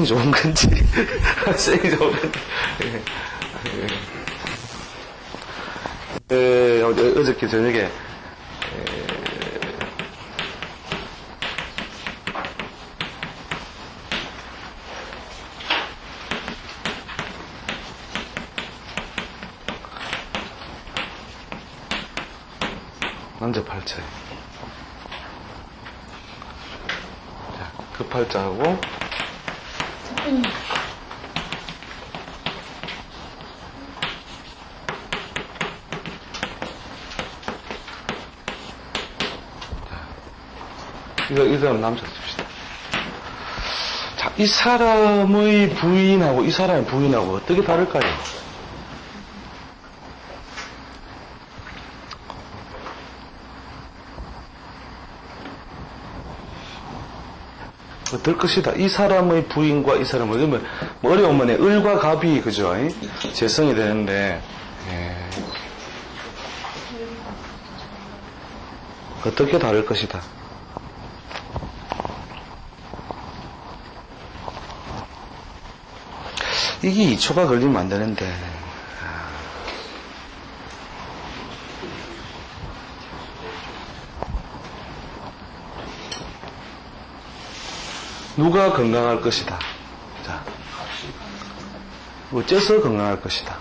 학생이 좋은 건지. 학생이 좋은 건지. 예. 예, 어제, 어저께 저녁에 남자 팔자에 자, 그 팔자하고 이거, 이 사람 남자 씁시다. 자, 이 사람의 부인하고 이 사람의 부인하고 어떻게 다를까요? 어떨 것이다. 이 사람의 부인과 이 사람의, 그러면 뭐 어려우면 을과 갑이, 그죠? 재성이 되는데, 예. 어떻게 다를 것이다. 이게 2초가 걸리면 안 되는데. 누가 건강할 것이다. 자. 어째서 건강할 것이다.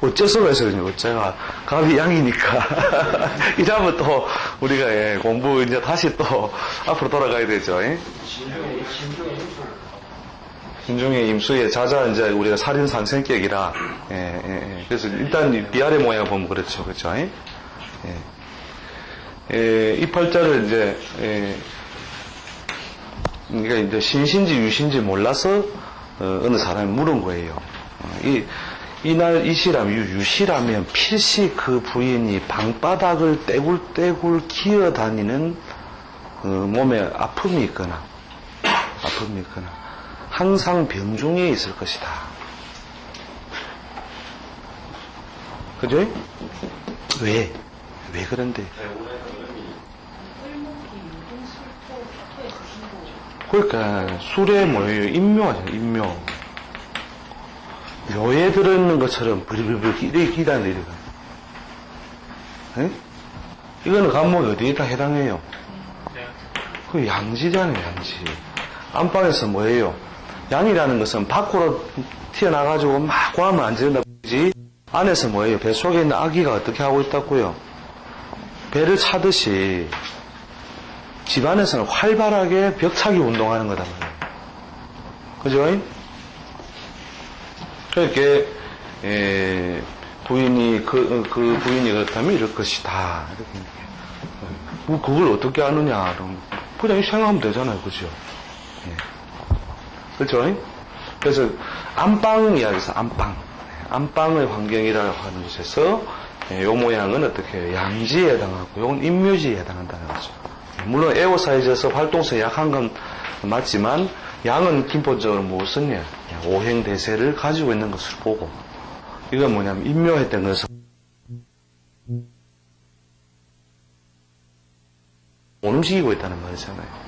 어째서가 있어요. 어째가. 갑이 양이니까. 이러면 또 우리가 예, 공부 이제 다시 또 앞으로 돌아가야 되죠. 예? 신중의 임수의 자자 이제 우리가 살인 상생격이라 예, 예, 예. 그래서 일단 이 비아래 모양 보면 그렇죠, 그렇죠. 예? 예, 이 팔자를 이제 예, 그러니까 이제 신신지 유신지 몰라서 어, 느 사람이 물은 거예요. 어, 이 이날 이시라면 유- 유시라면 필시 그 부인이 방바닥을 떼굴떼굴 기어다니는 어, 몸에 아픔이 있거나 아픔이 있거나 항상 병중에 있을 것이다. 그죠? 왜? 왜 그런데? 그러니까 술에 뭐예요? 인묘하잖아요. 인묘. 묘에 들어있는 것처럼 부리부리 이렇게 기다리는 거. 이거는 감목이 어디에 다 해당해요? 그 양지잖아요, 양지. 안방에서 뭐예요? 양이라는 것은 밖으로 튀어나가지고 막 구하면 안 지른다. 그지? 안에서 뭐예요? 배 속에 있는 아기가 어떻게 하고 있다고요? 배를 차듯이 집안에서는 활발하게 벽차기 운동하는 거다 말이에요. 그죠? 그렇게 에, 부인이 그, 그 부인이 그렇다면 이럴 것이다. 이렇게 뭐 그걸 어떻게 아느냐? 그럼 그냥 생각하면 되잖아요, 그죠? 예. 그렇죠? 그래서 안방 이야기에서 안방, 안방의 환경이라고 하는 것에서 예, 요 모양은 어떻게 해요? 양지에 해당하고 요건 인묘지에 해당한다는 거죠. 물론 에어 사이즈에서 활동성이 약한 건 맞지만 양은 기본적으로 무엇은요? 오행 대세를 가지고 있는 것을 보고 이건 뭐냐면 인묘했던 것을 못 움직이고 있다는 말이잖아요.